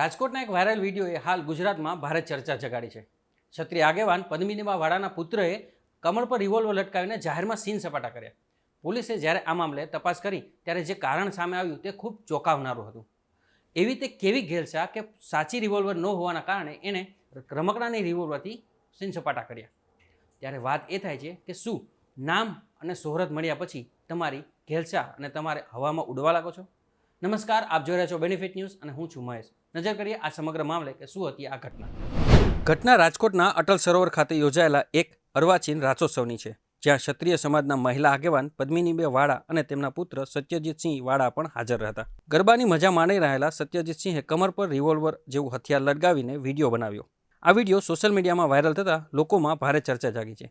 રાજકોટના એક વાયરલ વિડીયોએ હાલ ગુજરાતમાં ભારે ચર્ચા જગાડી છે. ક્ષત્રિય આગેવાન પદ્મિનીબા વાડાના પુત્રએ કમળ પર રિવોલ્વર લટકાવીને જાહેરમાં સીન સપાટા કર્યા. પોલીસે જ્યારે આ મામલે તપાસ કરી, ત્યારે જે કારણ સામે આવ્યું તે ખૂબ ચોંકાવનારું હતું. એવી તે કેવી ઘેલસા કે સાચી રિવોલ્વર ન હોવાના કારણે એણે રમકડાની રિવોલ્વરથી સીન સપાટા કર્યા. ત્યારે વાત એ થાય છે કે શું નામ અને શોહરત મળ્યા પછી તમારી ઘેલસા અને તમારે હવામાં ઉડવા લાગો છો? નમસ્કાર, આપ જોઈ રહ્યા છો બેનિફિટ ન્યૂઝ અને હું છું મહેશ. નજર કરીએ આ સમગ્ર મામલે કે શું હતી આ ઘટના. ઘટના રાજકોટના અટલ સરોવર ખાતે યોજાયેલા એક અર્વાચીન રાસોત્સવની છે, જ્યાં ક્ષત્રિય સમાજના મહિલા આગેવાન પદ્મિનીબે વાડા અને તેમના પુત્ર સત્યજીતસિંહ વાળા પણ હાજર હતા ગરબાની મજા માણી રહેલા સત્યજીતસિંહે કમર પર રિવોલ્વર જેવું હથિયાર લટકાવીને વીડિયો બનાવ્યો. આ વીડિયો સોશિયલ મીડિયામાં વાયરલ થતાં લોકોમાં ભારે ચર્ચા જાગી છે.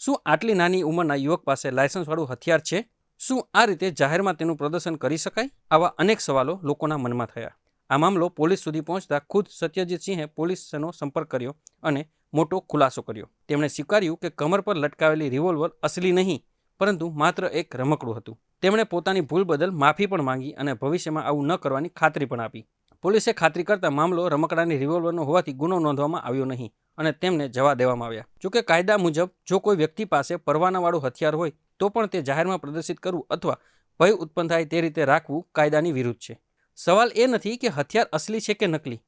શું આટલી નાની ઉંમરના યુવક પાસે લાયસન્સવાળું હથિયાર છે? શું આ રીતે જાહેરમાં તેનું પ્રદર્શન કરી શકાય? આવા અનેક સવાલો લોકોના મનમાં થયા. આ મામલો પોલીસ સુધી પહોંચતા ખુદ સત્યજીતસિંહે પોલીસનો સંપર્ક કર્યો અને મોટો ખુલાસો કર્યો. તેમણે સ્વીકાર્યું કે કમર પર લટકાવેલી રિવોલ્વર અસલી નહીં, પરંતુ માત્ર એક રમકડું હતું. તેમણે પોતાની ભૂલ બદલ માફી પણ માંગી અને ભવિષ્યમાં આવું ન કરવાની ખાતરી પણ આપી. પોલીસે ખાતરી કરતા મામલો રમકડાની રિવોલ્વરનો હોવાથી ગુનો નોંધવામાં આવ્યો નહીં અને તેમને જવા દેવામાં આવ્યા. જોકે કાયદા મુજબ જો કોઈ વ્યક્તિ પાસે પરવાનાવાળું હથિયાર હોય તો પણ તે જાહેરમાં પ્રદર્શિત કરવું અથવા ભય ઉત્પન્ન થાય તે રીતે રાખવું કાયદાની વિરુદ્ધ છે. સવાલ એ નથી કે હથિયાર અસલી છે કે નકલી.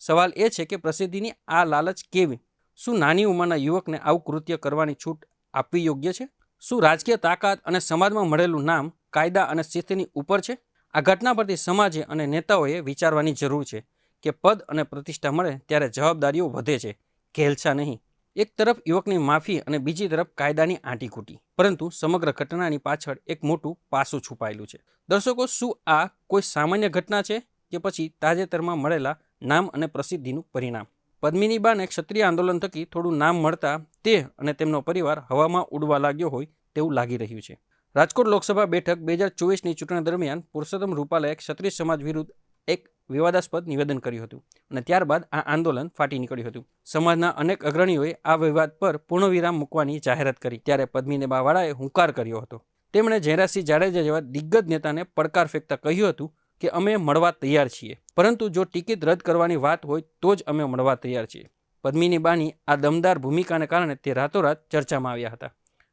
સવાલ એ છે કે પ્રસિદ્ધિની આ લાલચ કેવી? શું નાની ઉંમરના યુવકને આવું કૃત્ય કરવાની છૂટ આપવી યોગ્ય છે? શું રાજકીય તાકાત અને સમાજમાં મળેલું નામ, કાયદા અને શિસ્તની ઉપર છે? આ ઘટના પરથી સમાજે અને નેતાઓએ વિચારવાની જરૂર છે કે પદ અને પ્રતિષ્ઠા મળે ત્યારે જવાબદારીઓ વધે છે. ઘેલછા નહીં. એક તરફ યુવકની માફી અને બીજી તરફ કાયદાની આંટીકૂટી પરંતુ સમગ્ર ઘટનાની પાછળ એક મોટું પાસું છુપાયેલું છે. દર્શકો, શું આ કોઈ સામાન્ય ઘટના છે કે પછી તાજેતરમાં મળેલા નામ અને પ્રસિદ્ધિનું પરિણામ? પદ્મિનીબાને ક્ષત્રિય આંદોલન થકી થોડું નામ મળતા તે અને તેમનો પરિવાર હવામાં ઉડવા લાગ્યો હોય તેવું લાગી રહ્યું છે. રાજકોટ લોકસભા બેઠક બે હજાર ચોવીસની ચૂંટણી દરમિયાન પુરુષોત્તમ રૂપાલાએ ક્ષત્રિય સમાજ વિરુદ્ધ એક વિવાદાસ્પદ નિવેદન કર્યું હતું અને ત્યારબાદ આ આંદોલન ફાટી નીકળ્યું હતું. સમાજના અનેક અગ્રણીઓએ આ વિવાદ પર પૂર્ણવિરામ મૂકવાની જાહેરાત કરી. ત્યારે પદ્મિનીબા બાવાળાએ હુંકાર કર્યો હતો. તેમણે જયરાજસિંહ જાડેજા જેવા દિગ્ગજ નેતાને પડકાર ફેંકતા કહ્યું હતું કે, અમે મળવા તૈયાર છીએ. પરંતુ જો ટિકિટ રદ કરવાની વાત હોય, તો જ અમે મળવા તૈયાર છીએ. પદ્મિનીબાની આ દમદાર ભૂમિકાને કારણે તે રાતોરાત ચર્ચામાં આવ્યા હતા.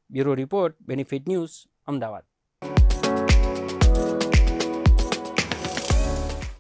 Bureau report, benefit news, Ahmedabad.